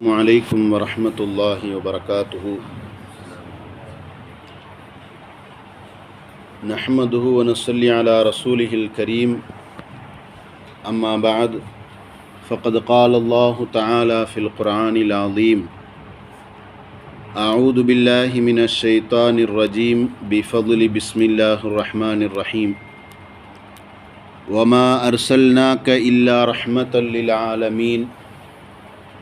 السلام عليكم ورحمة الله وبركاته. نحمده ونصلي على رسوله الكريم. أما بعد فقد قال الله تعالى في القرآن العظيم أعوذ بالله من الشيطان الرجيم بفضل بسم الله الرحمن الرحيم. وما أرسلناك إلا رحمة للعالمين.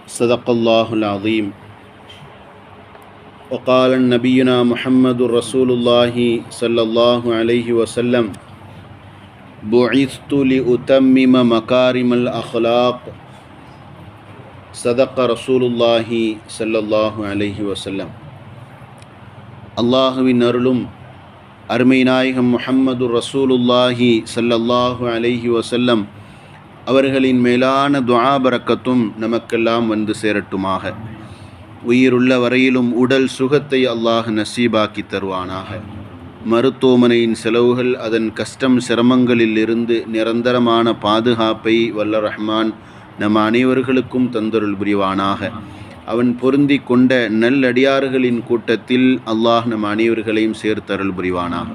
صدق الله العظيم وقال نبينا محمد رسول الله صلى الله عليه وسلم بعثت لأتمم مكارم الأخلاق صدق رسول الله صلى الله عليه وسلم அல்லாஹுவின் அருளும் அருமை நாயகம் முஹம்மது ரசூலுல்லாஹி ஸல்லல்லாஹு அலைஹி வஸல்லம் அவர்களின் மேலான துஆ நமக்கெல்லாம் வந்து சேரட்டுமாக. உயிருள்ள வரையிலும் உடல் சுகத்தை அல்லாஹ் நசீபாக்கி தருவானாக. மருத்துவமனையின் செலவுகள் அதன் கஷ்டம் சிரமங்களிலிருந்து நிரந்தரமான பாதுகாப்பை வல்ல ரஹ்மான் நம் அனைவர்களுக்கும் தந்தருள் புரிவானாக. அவன் பொருந்தி கொண்ட நல்லடியார்களின் கூட்டத்தில் அல்லாஹ் நம் அனைவர்களையும் சேர்த்தருள் புரிவானாக.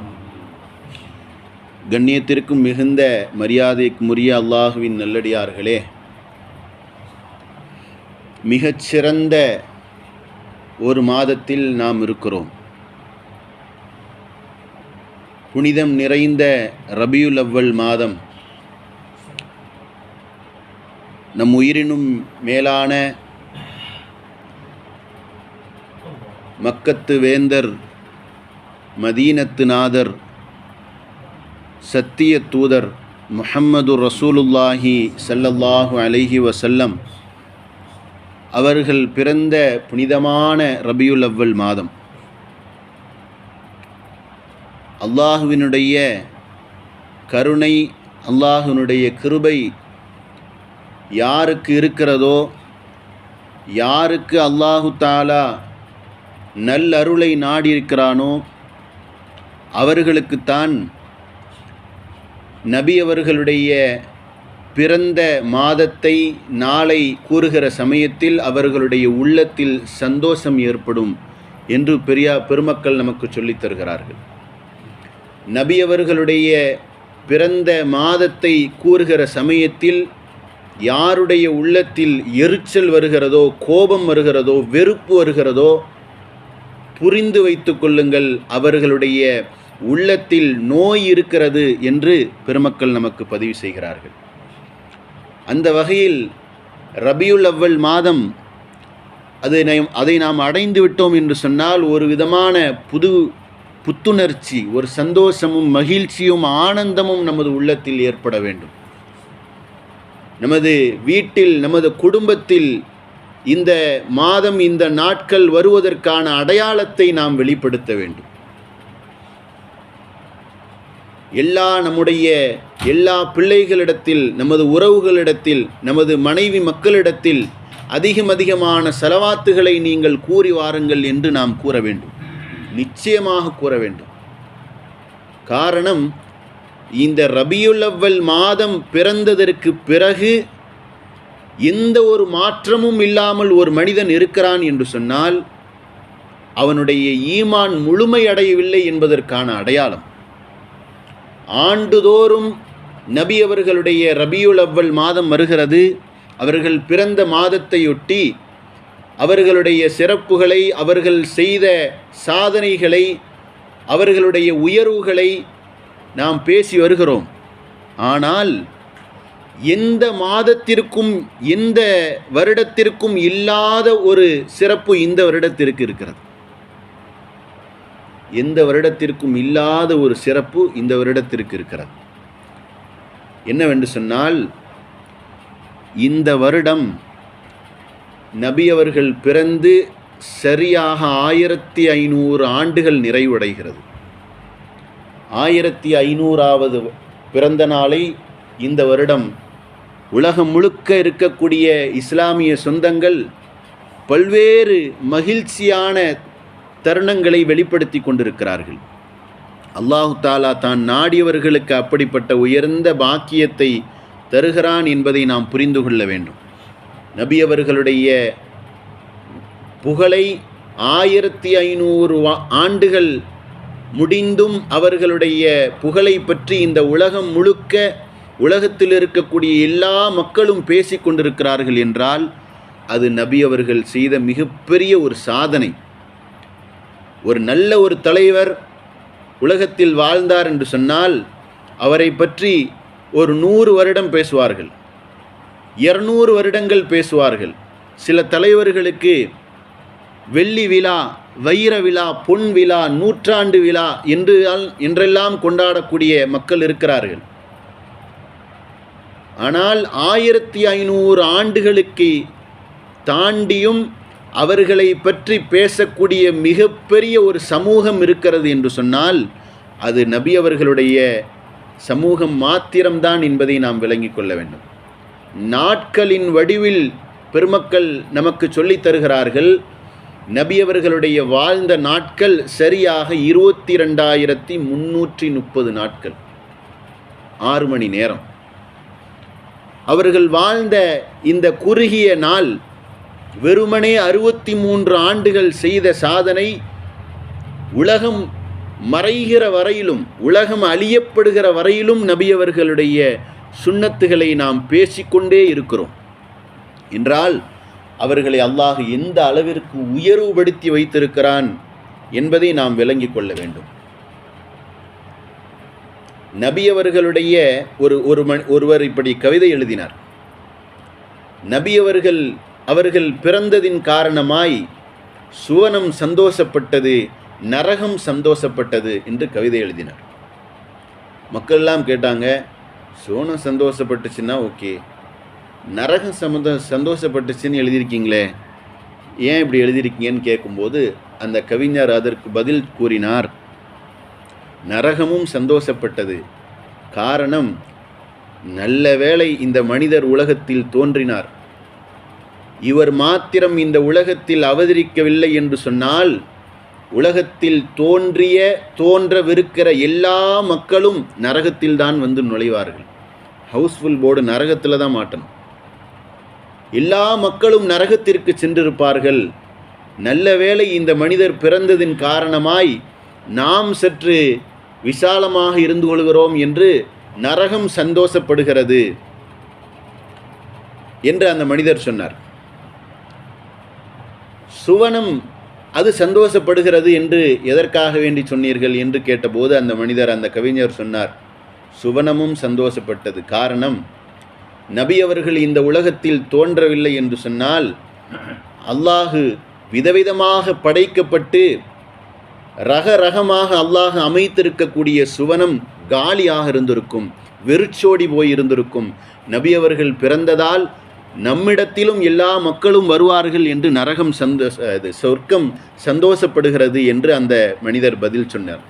கண்ணியத்திற்கும் மிகுந்த மரியாதைக்குரிய அல்லாஹுவின் நல்லடியார்களே மிகச்சிறந்த ஒரு மாதத்தில் நாம் இருக்கிறோம். புனிதம் நிறைந்த ரபியுல் அவ்வல் மாதம். நம் உயிரினும் மேலான மக்கத்து வேந்தர் மதீனத்து நாதர் சத்திய தூதர் முஹம்மது ரசூலுல்லாஹி சல்லல்லாஹு அலஹி வசல்லம் அவர்கள் பிறந்த புனிதமான ரபியுல் அவ்வல் மாதம். அல்லாஹுவினுடைய கருணை அல்லாஹுனுடைய கிருபை யாருக்கு இருக்கிறதோ யாருக்கு அல்லாஹு தாலா நல்லருளை நாடியிருக்கிறானோ அவர்களுக்குத்தான் நபி அவர்களுடைய பிறந்த மாதத்தை நாளை கூறுகிற சமயத்தில் அவர்களுடைய உள்ளத்தில் சந்தோஷம் ஏற்படும் என்று பெரியா பெருமக்கள் நமக்கு சொல்லித் தருகிறார்கள். நபி அவர்களுடைய பிறந்த மாதத்தை கூறுகிற சமயத்தில் யாருடைய உள்ளத்தில் எரிச்சல் வருகிறதோ கோபம் வருகிறதோ வெறுப்பு வருகிறதோ புரிந்து வைத்து கொள்ளுங்கள் அவர்களுடைய உள்ளத்தில் நோய் இருக்கிறது என்று பெருமக்கள் நமக்கு பதிவு செய்கிறார்கள். அந்த வகையில் ரபியுல் அவ்வல் மாதம் அது அதை நாம் அடைந்து விட்டோம் என்று சொன்னால் ஒரு விதமான புது புத்துணர்ச்சி ஒரு சந்தோஷமும் மகிழ்ச்சியும் ஆனந்தமும் நமது உள்ளத்தில் ஏற்பட வேண்டும். நமது வீட்டில் நமது குடும்பத்தில் இந்த மாதம் இந்த நாட்கள் வருவதற்கான அடையாளத்தை நாம் வெளிப்படுத்த வேண்டும். எல்லா நம்முடைய எல்லா பிள்ளைகளிடத்தில் நமது உறவுகளிடத்தில் நமது மனைவி மக்களிடத்தில் அதிகம் அதிகமான செலவாத்துகளை நீங்கள் கூறி வாருங்கள் என்று நாம் கூற வேண்டும். நிச்சயமாக கூற வேண்டும். காரணம் இந்த ரபியுலவ்வல் மாதம் பிறந்ததற்கு பிறகு எந்த ஒரு மாற்றமும் இல்லாமல் ஒரு மனிதன் இருக்கிறான் என்று சொன்னால் அவனுடைய ஈமான் முழுமையடையவில்லை என்பதற்கான அடையாளம். ஆண்டுதோறும் நபி அவர்களுடைய ரபியுல் அவ்வல் மாதம் வருகிறது. அவர்கள் பிறந்த மாதத்தையொட்டி அவர்களுடைய சிறப்புகளை அவர்கள் செய்த சாதனைகளை அவர்களுடைய உயர்வுகளை நாம் பேசி வருகிறோம். ஆனால் எந்த மாதத்திற்கும் எந்த வருடத்திற்கும் இல்லாத ஒரு சிறப்பு இந்த வருடத்திற்கு இருக்கிறது. எந்த வருடத்திற்கும் இல்லாத ஒரு சிறப்பு இந்த வருடத்திற்கு இருக்கிறது. என்னவென்று சொன்னால் இந்த வருடம் நபி அவர்கள் பிறந்து சரியாக ஆயிரத்தி ஐநூறு ஆண்டுகள் நிறைவடைகிறது. ஆயிரத்தி ஐநூறாவது பிறந்த நாளை இந்த வருடம் உலகம் முழுக்க இருக்கக்கூடிய இஸ்லாமிய சொந்தங்கள் பல்வேறு மகிழ்ச்சியான தருணங்களை வெளிப்படுத்தி கொண்டிருக்கிறார்கள். அல்லாஹு தாலா தான் நாடியவர்களுக்கு அப்படிப்பட்ட உயர்ந்த பாக்கியத்தை தருகிறான் என்பதை நாம் புரிந்து கொள்ள வேண்டும். நபி அவர்களுடைய புகழை ஆயிரத்தி ஐநூறு ஆண்டுகள் முடிந்தும் அவர்களுடைய புகழை பற்றி இந்த உலகம் முழுக்க உலகத்தில் இருக்கக்கூடிய எல்லா மக்களும் பேசிக்கொண்டிருக்கிறார்கள் என்றால் அது நபி அவர்கள் செய்த மிகப்பெரிய ஒரு சாதனை. ஒரு நல்ல ஒரு தலைவர் உலகத்தில் வாழ்ந்தார் என்று சொன்னால் அவரை பற்றி ஒரு நூறு வருடம் பேசுவார்கள். இருநூறு வருடங்கள் பேசுவார்கள். சில தலைவர்களுக்கு வெள்ளி விழா வைர விழா பொன் விழா நூற்றாண்டு விழா என்று என்றெல்லாம் கொண்டாடக்கூடிய மக்கள் இருக்கிறார்கள். ஆனால் ஆயிரத்தி ஐநூறு ஆண்டுகளுக்கு தாண்டியும் அவர்களை பற்றி பேசக்கூடிய மிகப்பெரிய ஒரு சமூகம் இருக்கிறது என்று சொன்னால் அது நபி அவர்களுடைய சமூகம் மாத்திரம்தான் என்பதை நாம் விளங்கிக் கொள்ள வேண்டும். நாட்களின் வடிவில் பெருமக்கள் நமக்கு சொல்லித் தருகிறார்கள் நபியவர்களுடைய வாழ்ந்த நாட்கள் சரியாக இருபத்தி ரெண்டாயிரத்தி முன்னூற்றி முப்பது நாட்கள். ஆறு மணி நேரம். அவர்கள் வாழ்ந்த இந்த குறுகிய நாள் வெறுமனே அறுபத்தி மூன்று ஆண்டுகள் செய்த சாதனை உலகம் மறைகிற வரையிலும் உலகம் அழியப்படுகிற வரையிலும் நபியவர்களுடைய சுண்ணத்துகளை நாம் பேசிக்கொண்டே இருக்கிறோம். என்றால் அவர்களை அல்லாஹ் எந்த அளவிற்கு உயர்வுபடுத்தி வைத்திருக்கிறான் என்பதை நாம் விளங்கிக் கொள்ள வேண்டும். நபியவர்களுடைய ஒரு ஒரு மண் ஒருவர் இப்படி கவிதை எழுதினார். நபியவர்கள் அவர்கள் பிறந்ததின் காரணமாய் சுவனம் சந்தோஷப்பட்டது நரகம் சந்தோஷப்பட்டது என்று கவிதை எழுதினார். மக்கள் எல்லாம் கேட்டாங்க சுவனம் சந்தோஷப்பட்டுச்சுன்னா ஓகே. நரகம் சம்மந்த சந்தோஷப்பட்டுச்சுன்னு எழுதியிருக்கீங்களே. ஏன் இப்படி எழுதியிருக்கீங்கன்னு கேட்கும்போது அந்த கவிஞர் அதற்கு பதில் கூறினார் நரகமும் சந்தோஷப்பட்டது. காரணம் நல்ல வேளை இந்த மனிதர் உலகத்தில் தோன்றினார். இவர் மாத்திரம் இந்த உலகத்தில் அவதரிக்கவில்லை என்று சொன்னால் உலகத்தில் தோன்றிய தோன்றவிருக்கிற எல்லா மக்களும் நரகத்தில் தான் வந்து நுழைவார்கள். ஹவுஸ்ஃபுல் போர்டு நரகத்தில் தான் மாட்டணும். எல்லா மக்களும் நரகத்திற்கு சென்றிருப்பார்கள். நல்ல வேளை இந்த மனிதர் பிறந்ததின் காரணமாய் நாம் சற்று விசாலமாக இருந்து கொள்கிறோம் என்று நரகம் சந்தோஷப்படுகிறது என்று அந்த மனிதர் சொன்னார். சுவனம் அது சந்தோஷப்படுகிறது என்று எதற்காக வேண்டி சொன்னீர்கள் என்று கேட்டபோது அந்த மனிதர் அந்த கவிஞர் சொன்னார் சுவனமும் சந்தோஷப்பட்டது. காரணம் நபி அவர்கள் இந்த உலகத்தில் தோன்றவில்லை என்று சொன்னால் அல்லாஹு விதவிதமாக படைக்கப்பட்டு ரக ரகமாக அல்லாஹ் அமைத்திருக்கக்கூடிய சுவனம் காலியாக இருந்திருக்கும் வெறிச்சோடி போய் இருந்திருக்கும் நபி அவர்கள் பிறந்ததால் நம்மிடத்திலும் எல்லா மக்களும் வருவார்கள் என்று நரகம் சந்தோஷ இது சொர்க்கம் சந்தோஷப்படுகிறது என்று அந்த மனிதர் பதில் சொன்னார்.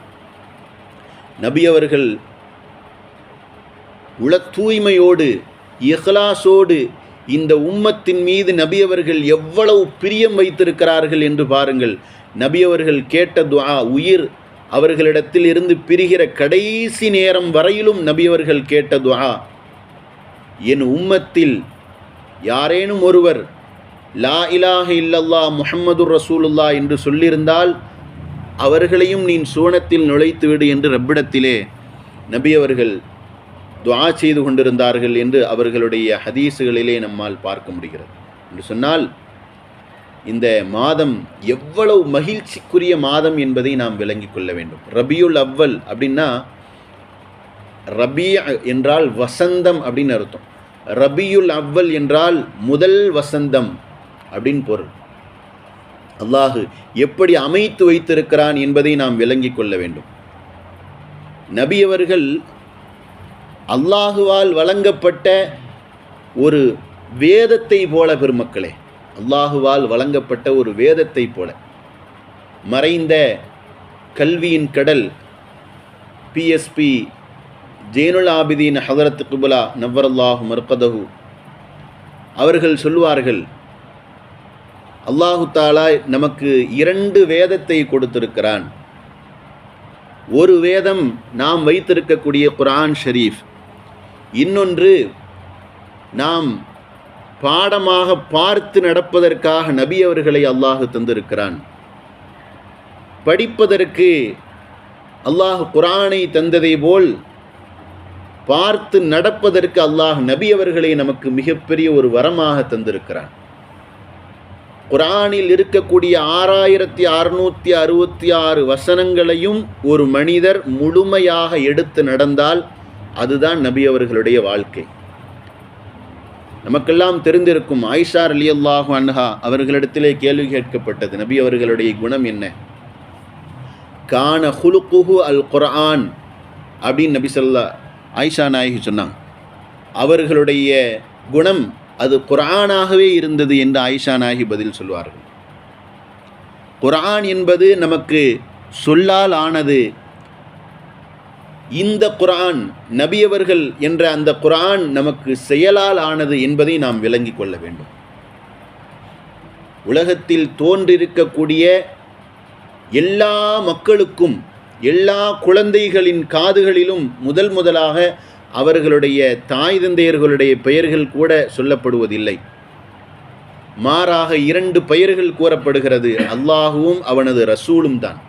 நபி அவர்கள் உள தூய்மையோடு இஹ்லாசோடு இந்த உம்மத்தின் மீது நபி அவர்கள் எவ்வளவு பிரியம் வைத்திருக்கிறார்கள் என்று பாருங்கள். நபி அவர்கள் கேட்ட துவா உயிர் அவர்களிடத்தில் இருந்து பிரிகிற கடைசி நேரம் வரையிலும் நபி அவர்கள் கேட்ட துவா என் உம்மத்தில் யாரேனும் ஒருவர் லா இலாஹ இல்லல்லா முஹம்மது ரசூலுல்லா என்று சொல்லியிருந்தால் அவர்களையும் நீ சுவனத்தில் நுழைத்து விடு என்று ரப்பிடத்திலே நபி அவர்கள் துவா செய்து கொண்டிருந்தார்கள் என்று அவர்களுடைய ஹதீஸுகளிலே நம்மால் பார்க்க முடிகிறது. என்று சொன்னால் இந்த மாதம் எவ்வளவு மகிழ்ச்சிக்குரிய மாதம் என்பதை நாம் விளங்கிக் கொள்ள வேண்டும். ரபியுல் அவ்வல் அப்படின்னா ரபிய என்றால் வசந்தம் அப்படின்னு அர்த்தம். ரபியுல் அவ்வல் என்றால் முதல் வசந்தம் அப்படின்னு பொருள். அல்லாஹு எப்படி அமைத்து வைத்திருக்கிறான் என்பதை நாம் விளங்கிக் கொள்ள வேண்டும். நபி அவர்கள் அல்லாஹுவால் வழங்கப்பட்ட ஒரு வேதத்தை போல பெருமக்களே. அல்லாஹுவால் வழங்கப்பட்ட ஒரு வேதத்தை போல. மறைந்த கல்வியின் கடல் பிஎஸ்பி ஜெயினுல் ஆபிதீன் ஹதரத் குபுலா நவ்வரல்லாஹு மர்கதஹு. அவர்கள் சொல்வார்கள் அல்லாஹு தாலா நமக்கு இரண்டு வேதத்தை கொடுத்திருக்கிறான். ஒரு வேதம் நாம் வைத்திருக்கக்கூடிய குரான் ஷரீஃப் இன்னொன்று நாம் பாடமாக பார்த்து நடப்பதற்காக நபி அவர்களை அல்லாஹு தந்திருக்கிறான். படிப்பதற்கு அல்லாஹ் குரானை தந்ததை போல் பார்த்து நடப்பதற்கு அல்லாஹ் நபி அவர்களை நமக்கு மிகப்பெரிய ஒரு வரமாக தந்திருக்கிறான். குரானில் இருக்கக்கூடிய ஆறாயிரத்தி அறுநூற்றி அறுபத்தி ஆறு வசனங்களையும் ஒரு மனிதர் முழுமையாக எடுத்து நடந்தால் அதுதான் நபி அவர்களுடைய வாழ்க்கை. நமக்கெல்லாம் தெரிந்திருக்கும் ஆயிஷார் அலி அல்லாஹு அன்ஹா அவர்களிடத்திலே கேள்வி கேட்கப்பட்டது நபி அவர்களுடைய குணம் என்ன? கான ஹுலுகுஹு அல் குர்ஆன் அப்படின்னு நபி சொல்லா ஆயிஷா நாயகி சொன்னாங்க அவர்களுடைய குணம் அது குரானாகவே இருந்தது என்று ஆயிஷா நாயகி பதில் சொல்வார்கள். குரான் என்பது நமக்கு சொல்லால் ஆனது. இந்த குரான் நபியவர்கள் என்ற அந்த குரான் நமக்கு செயலால் ஆனது என்பதை நாம் விளங்கிக் கொள்ள வேண்டும். உலகத்தில் தோன்றிருக்கக்கூடிய எல்லா மக்களுக்கும் எல்லா குழந்தைகளின் காதுகளிலும் முதல் முதலாக அவர்களுடைய தாய் தந்தையர்களுடைய பெயர்கள் கூட சொல்லப்படுவதில்லை. மாறாக இரண்டு பெயர்கள் கூறப்படுகிறது. அல்லாஹுவும் அவனது ரசூலும் தான்.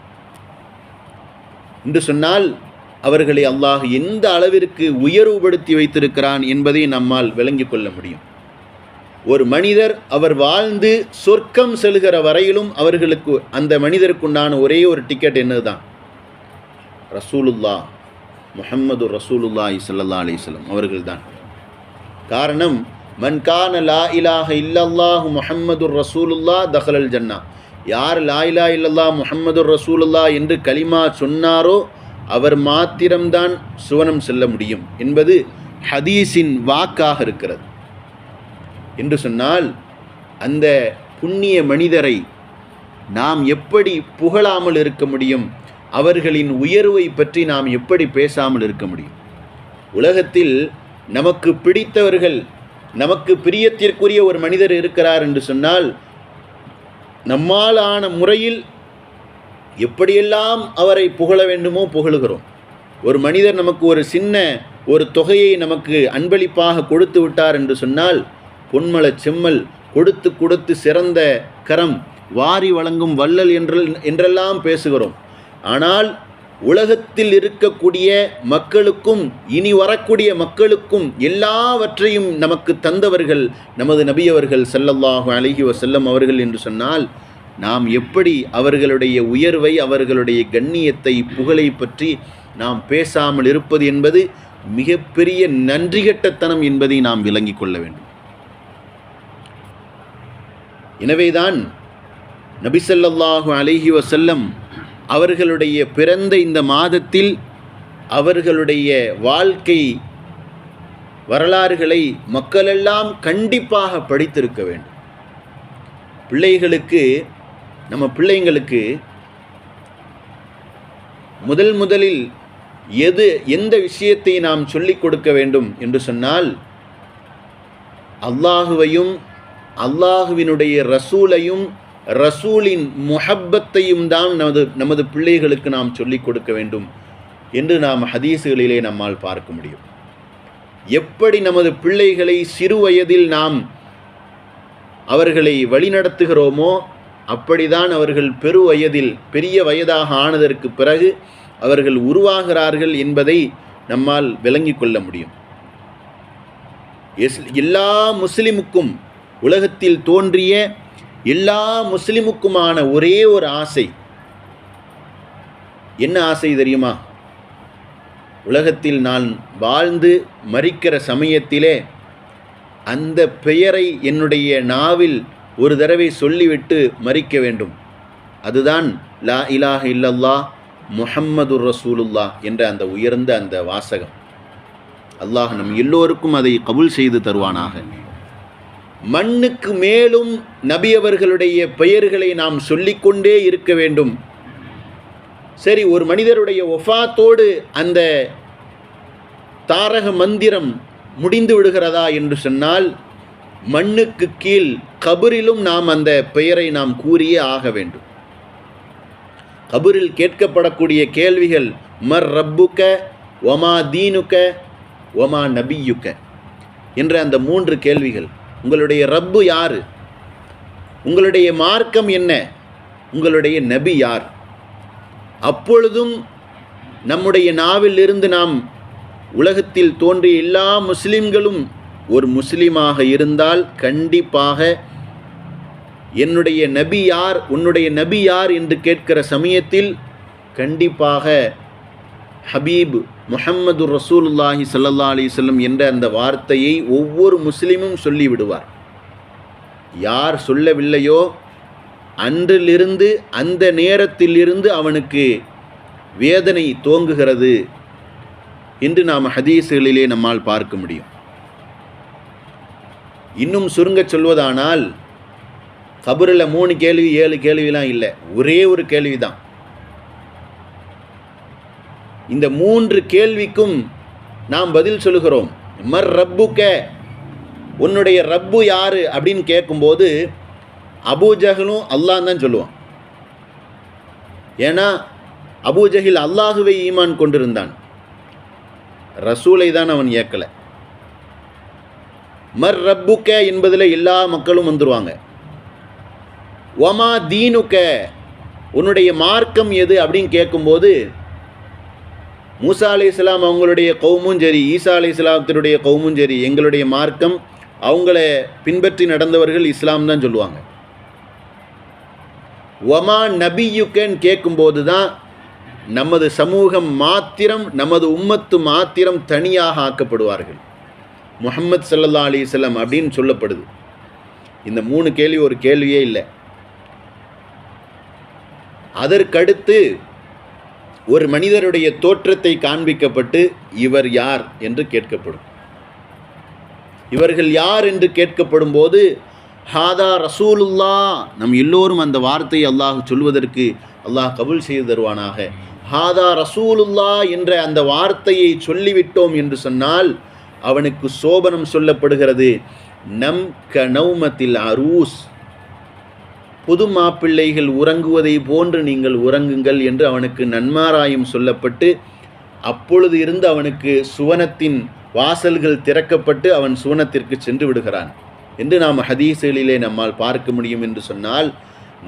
என்று சொன்னால் அவர்களை அல்லாஹ் எந்த அளவிற்கு உயர்வுபடுத்தி வைத்திருக்கிறான் என்பதை நம்மால் விளங்கிக் கொள்ள முடியும். ஒரு மனிதர் அவர் வாழ்ந்து சொர்க்கம் செல்கிற வரையிலும் அவர்களுக்கு அந்த மனிதருக்குண்டான ஒரே ஒரு டிக்கெட் என்னதுதான்? ரசூலுல்லா முஹம்மது ரசூலுல்லாஹி ஸல்லல்லாஹு அலிஸ்லம் அவர்கள் அவர்கள்தான். காரணம் மன்கான லா இலாஹ இல்லல்லாஹு முஹம்மதுர் ரசூலுல்லா தஹலல் ஜன்னா. யார் லா இலா இல்லல்லா முஹம்மது ரசூலுல்லா என்று கலிமா சொன்னாரோ அவர் மாத்திரம்தான் சுவனம் செல்ல முடியும் என்பது ஹதீஸின் வாக்காக இருக்கிறது. என்று சொன்னால் அந்த புண்ணிய மனிதரை நாம் எப்படி புகழாமல் இருக்க முடியும்? அவர்களின் உயர்வை பற்றி நாம் எப்படி பேசாமல் இருக்க முடியும்? உலகத்தில் நமக்கு பிடித்தவர்கள் நமக்கு பிரியத்திற்குரிய ஒரு மனிதர் இருக்கிறார் என்று சொன்னால் நம்மால் ஆன முறையில் எப்படியெல்லாம் அவரை புகழ வேண்டுமோ புகழுகிறோம். ஒரு மனிதர் நமக்கு ஒரு சின்ன ஒரு தொகையை நமக்கு அன்பளிப்பாக கொடுத்து விட்டார் என்று சொன்னால் பொன்மல செம்மல் கொடுத்து கொடுத்து சிறந்த கரம் வாரி வழங்கும் வள்ளல் என்றெல்லாம் பேசுகிறோம். ஆனால் உலகத்தில் இருக்கக்கூடிய மக்களுக்கும் இனி வரக்கூடிய மக்களுக்கும் எல்லாவற்றையும் நமக்கு தந்தவர்கள் நமது நபியவர்கள் செல்லல்லாஹு அழகி செல்லம் அவர்கள் என்று சொன்னால் நாம் எப்படி அவர்களுடைய உயர்வை அவர்களுடைய கண்ணியத்தை புகழை பற்றி நாம் பேசாமல் இருப்பது என்பது மிகப்பெரிய நன்றிகட்டத்தனம் என்பதை நாம் விளங்கிக் கொள்ள வேண்டும். எனவேதான் நபிசல்லாஹு அலஹி வசல்லம் அவர்களுடைய பிறந்த இந்த மாதத்தில் அவர்களுடைய வாழ்க்கை வரலாறுகளை மக்களெல்லாம் கண்டிப்பாக படித்திருக்க வேண்டும். பிள்ளைகளுக்கு நம்ம பிள்ளைங்களுக்கு முதல் முதலில் எது எந்த விஷயத்தை நாம் சொல்லிக் கொடுக்க வேண்டும் என்று சொன்னால் அல்லாஹுவையும் அல்லாஹுவினுடைய ரசூலையும் ரசூலின் முஹப்பத்தையும் தான் நமது நமது பிள்ளைகளுக்கு நாம் சொல்லிக் கொடுக்க வேண்டும் என்று நாம் ஹதீஸுகளிலே நம்மால் பார்க்க முடியும். எப்படி நமது பிள்ளைகளை சிறு வயதில் நாம் அவர்களை வழிநடத்துகிறோமோ அப்படிதான் அவர்கள் பெரு வயதில் பெரிய வயதாக ஆனதற்கு பிறகு அவர்கள் உருவாகிறார்கள் என்பதை நம்மால் விளங்கிக் கொள்ள முடியும். எஸ் எல்லா முஸ்லிமுக்கும் உலகத்தில் தோன்றிய எல்லா முஸ்லிமுக்குமான ஒரே ஒரு ஆசை. என்ன ஆசை தெரியுமா? உலகத்தில் நான் வாழ்ந்து மறிக்கிற சமயத்திலே அந்த பெயரை என்னுடைய நாவில் ஒரு தடவை சொல்லிவிட்டு மறிக்க வேண்டும். அதுதான் லா இலாஹ இல்லல்லா முஹம்மது ரசூலுல்லா என்ற அந்த உயர்ந்த அந்த வாசகம். அல்லாஹ் நம் எல்லோருக்கும் அதை கபுல் செய்து தருவானாக. மண்ணுக்கு மேலும் நபி அவர்களுடைய பெயர்களை நாம் சொல்லிக்கொண்டே இருக்க வேண்டும். சரி ஒரு மனிதருடைய ஒஃபாத்தோடு அந்த தாரக மந்திரம் முடிந்து விடுகிறதா என்று சொன்னால் மண்ணுக்கு கீழ் கபரிலும் நாம் அந்த பெயரை நாம் கூறியே ஆக வேண்டும். கபரில் கேட்கப்படக்கூடிய கேள்விகள் மர் ரப்புக்க? ஒமா தீனுக்க? ஒமா நபியுக்க? என்ற அந்த மூன்று கேள்விகள். உங்களுடைய ரப்பு யார்? உங்களுடைய மார்க்கம் என்ன? உங்களுடைய நபி யார்? அப்பொழுதும் நம்முடைய நாவில் இருந்து நாம் உலகத்தில் தோன்றிய எல்லா முஸ்லிம்களும் ஒரு முஸ்லீமாக இருந்தால் கண்டிப்பாக என்னுடைய நபி யார் உன்னுடைய நபி யார் என்று கேட்கிற சமயத்தில் கண்டிப்பாக ஹபீப் முஹம்மது ரசூலுல்லாஹி சல்லா அலைஹி வஸல்லம் என்ற அந்த வார்த்தையை ஒவ்வொரு முஸ்லீமும் சொல்லிவிடுவார் யார் சொல்லவில்லையோ அன்றிலிருந்து அந்த நேரத்திலிருந்து அவனுக்கு வேதனை தோங்குகிறது என்று நாம் ஹதீஸ்களிலே நம்மால் பார்க்க முடியும். இன்னும் சுருங்கச் சொல்வதானால் கபரில் மூணு கேள்வி ஏழு கேள்விலாம் இல்லை. ஒரே ஒரு கேள்வி தான் இந்த மூன்று கேள்விக்கும் நாம் பதில் சொல்லுகிறோம். மர் ரப்புக்க உன்னுடைய ரப்பு யாரு அப்படின்னு கேட்கும்போது அபூஜகலும் அல்லாஹ் தான் சொல்லுவான். ஏன்னா அபூஜகில் அல்லாஹுவை ஈமான் கொண்டிருந்தான். ரசூலை தான் அவன் ஏற்கலை மர் ரப்புக்க என்பதில் எல்லா மக்களும் வந்துருவாங்க. ஒமா தீனுக்க உன்னுடைய மார்க்கம் எது அப்படின்னு கேட்கும்போது மூசா அலி இஸ்லாம் அவங்களுடைய கவுமும் சரி ஈசா அலி இஸ்லாத்தினுடைய கவுமும் சரி எங்களுடைய மார்க்கம் அவங்கள பின்பற்றி நடந்தவர்கள் இஸ்லாம் தான் சொல்லுவாங்க. ஒமா நபியுக்கன்னு கேட்கும்போது தான் நமது சமூகம் மாத்திரம் நமது உம்மத்து மாத்திரம் தனியாக ஆக்கப்படுவார்கள். முகமது சல்லல்லா அலிஸ்லாம் அப்படின்னு சொல்லப்படுது. இந்த மூணு கேள்வி ஒரு கேள்வியே இல்லை. அதற்கடுத்து ஒரு மனிதருடைய தோற்றத்தை காண்பிக்கப்பட்டு இவர் யார் என்று கேட்கப்படும். இவர்கள் யார் என்று கேட்கப்படும் போது ஹாதா ரசூலுல்லா நம் எல்லோரும் அந்த வார்த்தையை அல்லாஹ் சொல்வதற்கு அல்லாஹ் கபுல் செய்து தருவானாக. ஹாதா ரசூலுல்லா என்ற அந்த வார்த்தையை சொல்லிவிட்டோம் என்று சொன்னால் அவனுக்கு சோபனம் சொல்லப்படுகிறது நம் க நௌமத்தில் அரூஸ். புது மாப்பிள்ளைகள் உறங்குவதை போன்று நீங்கள் உறங்குங்கள் என்று அவனுக்கு நன்மாராயம் சொல்லப்பட்டு அப்பொழுது இருந்து அவனுக்கு சுவனத்தின் வாசல்கள் திறக்கப்பட்டு அவன் சுவனத்திற்கு சென்று விடுகிறான். என்று நாம் ஹதீசுகளிலே நம்மால் பார்க்க முடியும் என்று சொன்னால்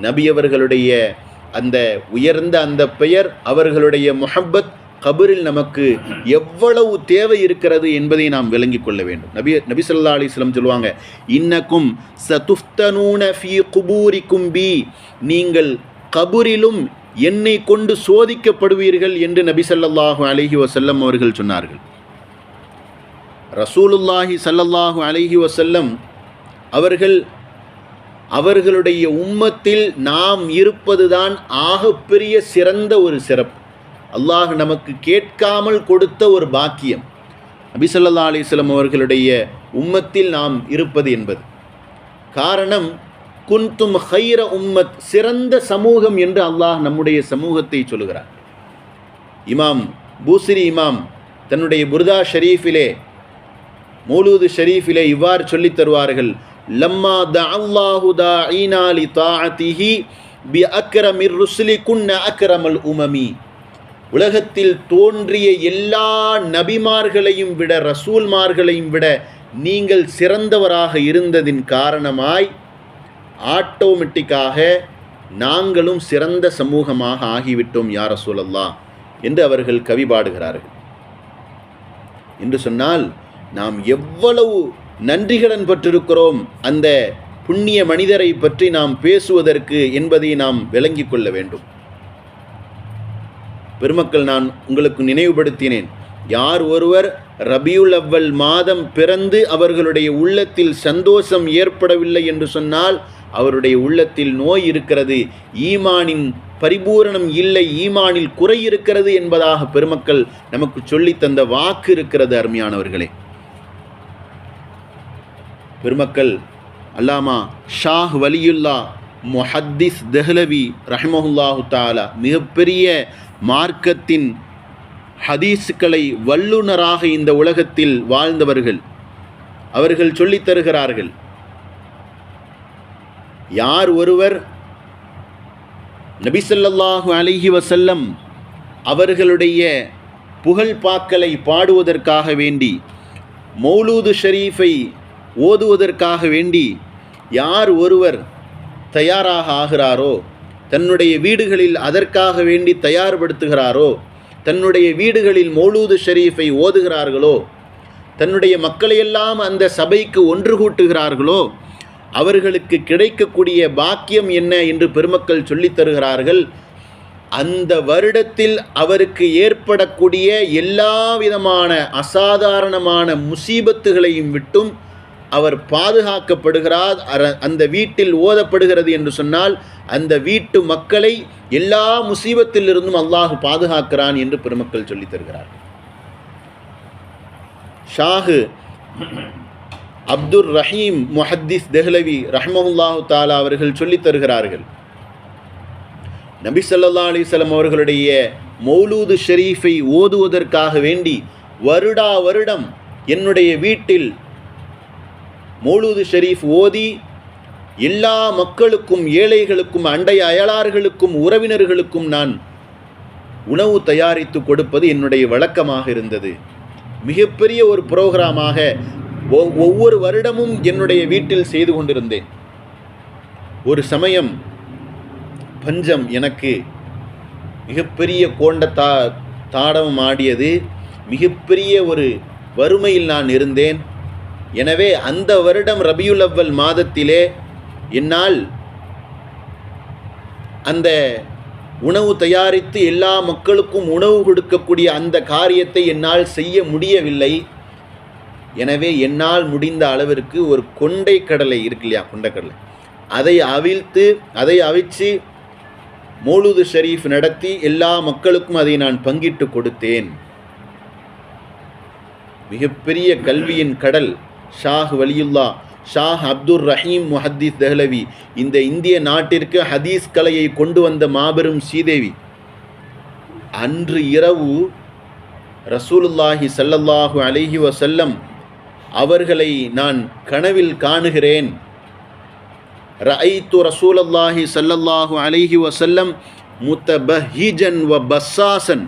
நபி அவர்களுடைய அந்த உயர்ந்த அந்த பெயர் அவர்களுடைய முஹப்பத் கபரில் நமக்கு எவ்வளவு தேவை இருக்கிறது என்பதை நாம் விளங்கிக் கொள்ள வேண்டும். நபி நபி சொல்லா அலிஸ்லம் சொல்லுவாங்க இன்னக்கும் சதுஃப்தனூன ஃபி குபூரிக்கும் பி. நீங்கள் கபூரிலும் என்னை கொண்டு சோதிக்கப்படுவீர்கள் என்று நபி சல்லாஹு அலஹி வசல்லம் அவர்கள் சொன்னார்கள். ரசூலுல்லாஹி சல்லல்லாஹு அலஹி வசல்லம் அவர்கள் அவர்களுடைய உம்மத்தில் நாம் இருப்பதுதான் ஆகப்பெரிய சிறந்த ஒரு சிறப்பு. அல்லாஹ் நமக்கு கேட்காமல் கொடுத்த ஒரு பாக்கியம். நபி அலிஸ்லம் அவர்களுடைய உம்மத்தில் நாம் இருப்பது என்பது. காரணம் குன்தும் ஹைர உம்மத் சிறந்த சமூகம் என்று அல்லாஹ் நம்முடைய சமூகத்தை சொல்கிறார் இமாம் பூசிரி இமாம் தன்னுடைய புர்தா ஷரீஃபிலே மௌலூது ஷரீஃபிலே இவ்வாறு சொல்லித் தருவார்கள் லம்மா த அல்லாஹு தா ஈனாலி தாஅதிஹி பி அக்ரமிர் ருஸ்லி குன்ன அக்ரமல் உமமி உலகத்தில் தோன்றிய எல்லா நபிமார்களையும் விட ரசூல்மார்களையும் விட நீங்கள் சிறந்தவராக இருந்ததின் காரணமாய் ஆட்டோமேட்டிக்காக நாங்களும் சிறந்த சமூகமாக ஆகிவிட்டோம் யார் ரசூலல்லா என்று அவர்கள் கவி பாடுகிறார்கள். என்று சொன்னால் நாம் எவ்வளவு நன்றிகடன் பட்டிருக்கிறோம் அந்த புண்ணிய மனிதரை பற்றி நாம் பேசுவதற்கு என்பதை நாம் விளங்கிக் கொள்ள வேண்டும். பெருமக்கள் நான் உங்களுக்கு நினைவுபடுத்தினேன். யார் ஒருவர் ரபியுல் அவ்வல் மாதம் பிறந்து அவர்களுடைய உள்ளத்தில் சந்தோஷம் ஏற்படவில்லை என்று சொன்னால் அவருடைய உள்ளத்தில் நோய் இருக்கிறது ஈமானின் பரிபூரணம் இல்லை ஈமானில் குறை இருக்கிறது என்பதாக பெருமக்கள் நமக்கு சொல்லித் தந்த வாக்கு இருக்கிறது அருமையானவர்களே. பெருமக்கள் அல்லாமா ஷாஹ் வலியுல்லா மொஹத்திஸ் தெஹ்லவி ரஹ்மஹுல்லாஹு தாலா மிகப்பெரிய மார்க்கத்தின் ஹதீஸுக்களை வல்லுனராக இந்த உலகத்தில் வாழ்ந்தவர்கள் அவர்கள் சொல்லித் தருகிறார்கள். யார் ஒருவர் நபிசல்லாஹு அலிஹி வசல்லம் அவர்களுடைய புகழ் பாக்களை பாடுவதற்காக வேண்டி மௌலூது ஷரீஃபை ஓதுவதற்காக வேண்டி யார் ஒருவர் தயாராக ஆகிறாரோ தன்னுடைய வீடுகளில் அதற்காக வேண்டி தயார்படுத்துகிறாரோ தன்னுடைய வீடுகளில் மௌலூது ஷெரீஃபை ஓதுகிறார்களோ தன்னுடைய மக்களையெல்லாம் அந்த சபைக்கு ஒன்று கூட்டுகிறார்களோ அவர்களுக்கு கிடைக்கக்கூடிய பாக்கியம் என்ன என்று பெருமக்கள் சொல்லித் தருகிறார்கள். அந்த வருடத்தில் அவருக்கு ஏற்படக்கூடிய எல்லா விதமான அசாதாரணமான முசீபத்துகளையும் விட்டும் அவர் பாதுகாக்கப்படுகிறார் அந்த வீட்டில் ஓதப்படுகிறது என்று சொன்னால் அந்த வீட்டு மக்களை எல்லா முசீபத்திலிருந்தும் அல்லாஹ் பாதுகாக்கிறான் என்று பெருமக்கள் சொல்லித் தருகிறார் ஷாஹு அப்துர் ரஹீம் முஹத்திஸ் தெஹ்லவி ரஹ்மஹுல்லாஹு தாலா அவர்கள் சொல்லித் தருகிறார்கள் நபி சொல்லா அலைஹி அவர்களுடைய மௌலூது ஷெரீஃபை ஓதுவதற்காக வேண்டி வருடா வருடம் என்னுடைய வீட்டில் மௌலூது ஷெரீஃப் ஓதி எல்லா மக்களுக்கும் ஏழைகளுக்கும் அண்டை அயலார்களுக்கும் உறவினர்களுக்கும் நான் உணவு தயாரித்து கொடுப்பது என்னுடைய வழக்கமாக இருந்தது. மிகப்பெரிய ஒரு புரோகிராமாக ஒவ்வொரு வருடமும் என்னுடைய வீட்டில் செய்து கொண்டிருந்தேன். ஒரு சமயம் பஞ்சம் எனக்கு மிகப்பெரிய கோண்ட தா தாடவம் ஆடியது. மிகப்பெரிய ஒரு வறுமையில் நான் இருந்தேன். எனவே அந்த வருடம் ரபியுல் அவ்வல் மாதத்திலே என்னால் அந்த உணவு தயாரித்து எல்லா மக்களுக்கும் உணவு கொடுக்கக்கூடிய அந்த காரியத்தை என்னால் செய்ய முடியவில்லை. எனவே என்னால் முடிந்த அளவிற்கு ஒரு கொண்டை கடலை இருக்கு இல்லையா கொண்டைக்கடலை அதை அவிழ்த்து அதை அவிச்சு மௌலூது ஷரீஃப் நடத்தி எல்லா மக்களுக்கும் அதை நான் பங்கிட்டு கொடுத்தேன். மிகப்பெரிய கல்வியின் கடல். ஷாஹ் வலியுல்லா ஷாஹ் அப்துர் ரஹீம் முஹத்தீஸ் தெஹ்லவி. இந்த இந்திய நாட்டிற்கு ஹதீஸ் கலையை கொண்டு வந்த மாபெரும் ஸ்ரீதேவி. அன்று இரவு ரசூலுல்லாஹி சல்லல்லாஹு அலஹி வசல்லம் அவர்களை நான் கனவில் காணுகிறேன். ரஐத்து ரசூலல்லாஹி ஸல்லல்லாஹு அலைஹி வஸல்லம் முத்தபஹிஜன் வ பஸ்ஸாசன்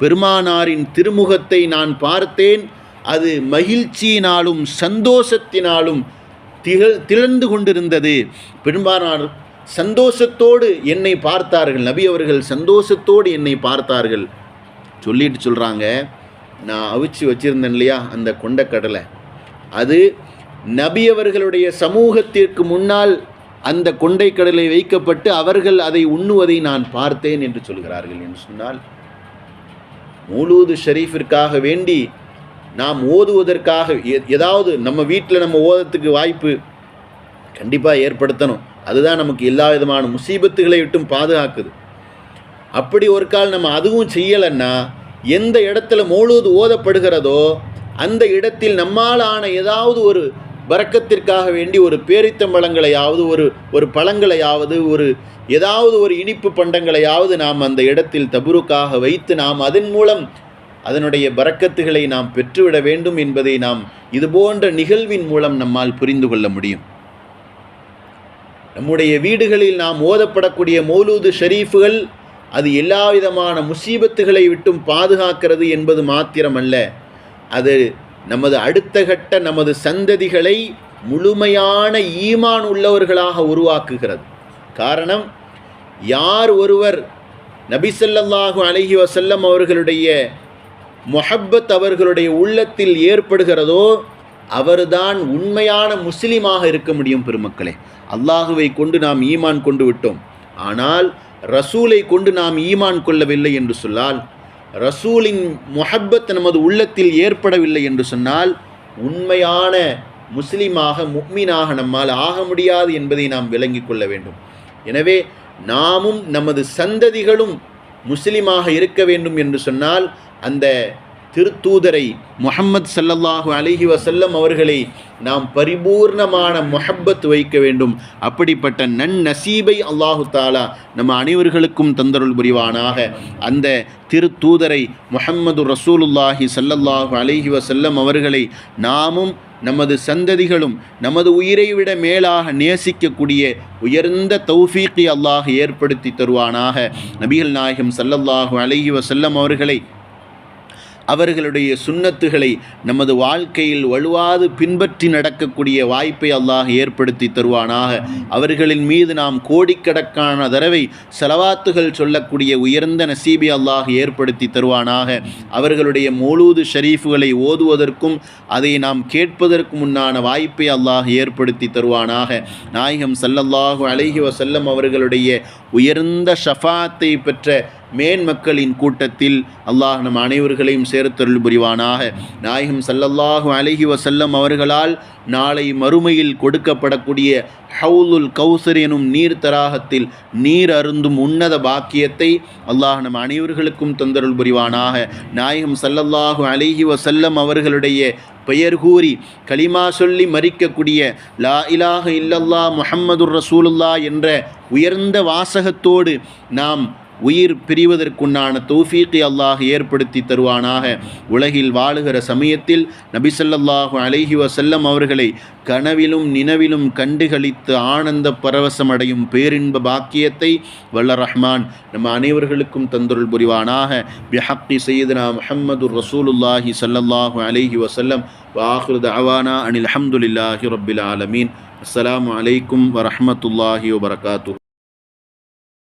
பெருமானாரின் திருமுகத்தை நான் பார்த்தேன். அது மகிழ்ச்சியினாலும் சந்தோஷத்தினாலும் திகழ் திளர்ந்து கொண்டிருந்தது. பெரும்பாலான சந்தோஷத்தோடு என்னை பார்த்தார்கள். நபி அவர்கள் சந்தோஷத்தோடு என்னை பார்த்தார்கள். சொல்லிட்டு சொல்கிறாங்க நான் அவிச்சு வச்சிருந்தேன் இல்லையா அந்த கொண்டக்கடலை. அது நபி அவர்களுடைய சமூகத்திற்கு முன்னால் அந்த கொண்டைக்கடலை வைக்கப்பட்டு அவர்கள் அதை உண்ணுவதை நான் பார்த்தேன் என்று சொல்கிறார்கள் என்று சொன்னால் மூலூது ஷரீஃபிற்காக வேண்டி நாம் ஓதுவதற்காக எ- ஏதாவது நம்ம வீட்டில் நம்ம ஓதத்துக்கு வாய்ப்பு கண்டிப்பாக ஏற்படுத்தணும். அதுதான் நமக்கு எல்லா விதமான முசீபத்துகளை விட்டும் பாதுகாக்குது. அப்படி ஒரு கால் நம்ம அதுவும் செய்யலைன்னா எந்த இடத்துல மௌலூது ஓதப்படுகிறதோ அந்த இடத்தில் நம்மால் ஆன ஏதாவது ஒரு வரக்கத்திற்காக வேண்டி ஒரு பேரித்தம்பழங்களையாவது ஒரு ஒரு பழங்களையாவது ஒரு ஏதாவது ஒரு இனிப்பு பண்டங்களையாவது நாம் அந்த இடத்தில் தபுருக்காக வைத்து நாம் அதன் மூலம் அதனுடைய பறக்கத்துகளை நாம் பெற்றுவிட வேண்டும் என்பதை நாம் இதுபோன்ற நிகழ்வின் மூலம் நம்மால் புரிந்து கொள்ள முடியும். நம்முடைய வீடுகளில் நாம் ஓதப்படக்கூடிய மௌலூது ஷரீஃபுகள் அது எல்லா விதமான முசீபத்துகளை விட்டும் பாதுகாக்கிறது என்பது மாத்திரமல்ல. அது நமது அடுத்த கட்ட நமது சந்ததிகளை முழுமையான ஈமான் உள்ளவர்களாக உருவாக்குகிறது. காரணம் யார் ஒருவர் நபிசல்லாஹு அலஹி வசல்லம் அவர்களுடைய மொஹப்பத் அவர்களுடைய உள்ளத்தில் ஏற்படுகிறதோ அவர்தான் உண்மையான முஸ்லீமாக இருக்க முடியும் பெருமக்களே. அல்லாஹுவை கொண்டு நாம் ஈமான் கொண்டு விட்டோம். ஆனால் ரசூலை கொண்டு நாம் ஈமான் கொள்ளவில்லை என்று சொன்னால் ரசூலின் முஹப்பத் நமது உள்ளத்தில் ஏற்படவில்லை என்று சொன்னால் உண்மையான முஸ்லீமாக முக்மீனாக நம்மால் ஆக முடியாது என்பதை நாம் விளங்கிக் கொள்ள வேண்டும். எனவே நாமும் நமது சந்ததிகளும் முஸ்லீமாக இருக்க வேண்டும் என்று சொன்னால் அந்த திருத்தூதரை முகம்மது சல்லல்லாஹு அலைஹி வசல்லம் அவர்களை நாம் பரிபூர்ணமான முஹப்பத் வைக்க வேண்டும். அப்படிப்பட்ட நன்னசீபை அல்லாஹு தாலா நம்ம அனைவர்களுக்கும் தந்தருள் புரிவானாக. அந்த திருத்தூதரை முஹம்மது ரசூலுல்லாஹி சல்லல்லாஹு அலைஹி வசல்லம் அவர்களை நாமும் நமது சந்ததிகளும் நமது உயிரை விட மேலாக நேசிக்கக்கூடிய உயர்ந்த தௌஃபீக்கை அல்லாஹ் ஏற்படுத்தி தருவானாக. நபிகள் நாயகம் சல்லல்லாஹு அலஹி வசல்லம் அவர்களை அவர்களுடைய சுன்னத்துகளை நமது வாழ்க்கையில் வலுவாது பின்பற்றி நடக்கக்கூடிய வாய்ப்பை அல்லாஹ் ஏற்படுத்தி தருவானாக. அவர்களின் மீது நாம் கோடிக்கணக்கான தடவை செலவாத்துகள் சொல்லக்கூடிய உயர்ந்த நசீபை அல்லாஹ் ஏற்படுத்தி தருவானாக. அவர்களுடைய மௌலூது ஷரீஃபுகளை ஓதுவதற்கும் அதை நாம் கேட்பதற்கு முன்னான வாய்ப்பை அல்லாஹ் ஏற்படுத்தி தருவானாக. நாயகம் சல்லல்லாஹு அலைஹி வசல்லம் அவர்களுடைய உயர்ந்த ஷஃபாத்தை பெற்ற மேன் மக்களின் கூட்டத்தில் அல்லாஹ் நம் அனைவர்களையும் சேர்த்தருள் புரிவானாக. நாயகம் சல்லல்லாஹு அலஹி வசல்லம் அவர்களால் நாளை மறுமையில் கொடுக்கப்படக்கூடிய ஹவுலுல் கௌசர் எனும் நீர் தராகத்தில் நீர் அருந்தும் உன்னத பாக்கியத்தை அல்லாஹ் நம் அனைவர்களுக்கும் தந்தருள் புரிவானாக. நாயகம் சல்லல்லாஹு அலஹி வசல்லம் அவர்களுடைய பெயர் கூறி கலிமா சொல்லி மறிக்கக்கூடிய லா இலாஹ இல்லல்லா முஹம்மது ரசூலுல்லா என்ற உயர்ந்த வாசகத்தோடு நாம் உயிர் பிரிவதற்குண்டான தௌஃபீக்கை அல்லாஹ் ஏற்படுத்தி தருவானாக. உலகில் வாழுகிற சமயத்தில் நபிசல்லாஹு அலைஹி வசல்லம் அவர்களை கனவிலும் நினவிலும் கண்டுகளித்து ஆனந்த பரவசமடையும் பேரின்ப பாக்கியத்தை வல்ல ரஹ்மான் நம்ம அனைவர்களுக்கும் தந்தொருள் புரிவானாக. பிஹக்கி சையதுனா முஹம்மது ரசூலுல்லாஹி சல்லல்லாஹு அலைஹி வசல்லம் வாஹிரு தவானா அனில் அஹமதுல்லாஹி ரபில் ஆலமீன். அஸ்லாம் அலைக்கும் வரமத்துல்லாஹி வபரகாத்துஹு.